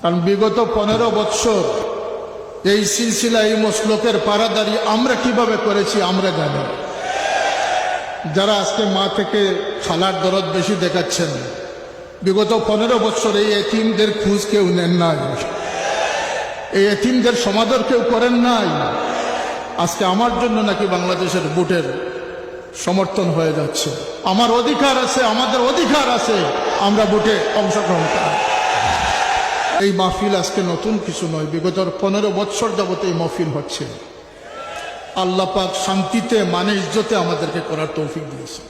কারণ বিগত পনেরো বৎসর এই সিলসিলা এই মসলকের পারাদারি আমরা কীভাবে করেছি, আমরা জানি। যারা আজকে মা থেকে খালার দরদ বেশি দেখাচ্ছেন, বিগত পনেরো বছর এই এতিমদের খুঁজ কেউ নেন নাই। এই এতিমদের সমাদর কেউ করেন নাই। আজকে আমার জন্য নাকি বাংলাদেশের বুটের সমর্থন হয়ে যাচ্ছে। আমার অধিকার আছে, আমাদের অধিকার আছে, আমরা বুটে অংশগ্রহণ করি। এই মাহফিল আজকে নতুন কিছু নয়। বিগত পনেরো বৎসর যাবত এই মাহফিল হচ্ছে। আল্লাহ পাক শান্তিতে মানে ইজ্জতে আমাদেরকে করার তৌফিক দিয়েছে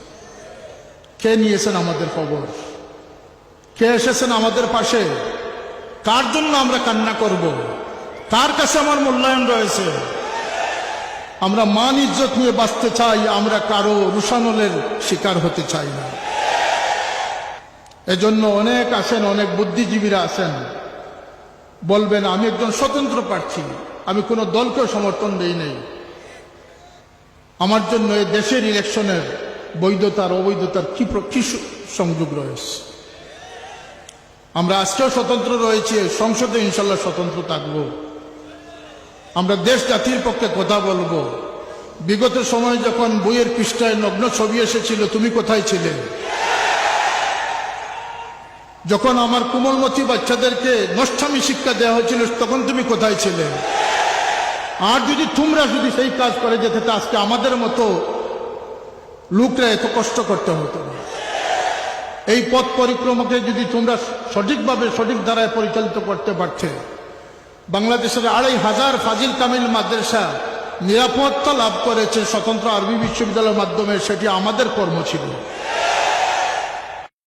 কে নিয়েছেন আমাদের খবর? কে এসেছেন আমাদের পাশে? কার জন্য আমরা কান্না করব? কার কাছে আমার মূল্যায়ন রয়েছে? আমরা মান ইজ্জত নিয়ে বাঁচতে চাই, আমরা কারও রুশানলের শিকার হতে চাই না। এজন্য অনেক আছেন অনেক বুদ্ধিজীবীরা আছেন বলবেন, আমি একজন স্বতন্ত্র প্রার্থী। আমি কোনো দলকেও সমর্থন দেই নেই। আমার জন্য এই দেশের ইলেকশনের বৈধতার অবৈধতার কি সংযোগ রয়েছে? আমরা আজকেও স্বতন্ত্র রয়েছি, সংসদে ইনশাল্লাহ স্বতন্ত্র থাকব। আমরা দেশ জাতির পক্ষে কথা বলব। বিগত সময় যখন বইয়ের পৃষ্ঠায় নগ্ন ছবি এসেছিল, তুমি কোথায় ছিলে? যখন আমার কোমলমতি বাচ্চাদেরকে নষ্টামি শিক্ষা দেওয়া হয়েছিল, তখন তুমি কোথায় ছিলে? আর যদি তোমরা যদি সেই কাজ করে যেতে আজকে আমাদের মতো লোকরা এত কষ্ট করতে হতো না। এই পথ পরিক্রমাকে যদি তোমরা সঠিকভাবে, সঠিক ধারায় পরিচালিত করতে পারতে, বাংলাদেশের আড়াই হাজার ফাজিল কামিল মাদ্রাসা নিরাপত্তা লাভ করেছে স্বতন্ত্র আরবি বিশ্ববিদ্যালয়ের মাধ্যমে, সেটি আমাদের কর্ম ছিল।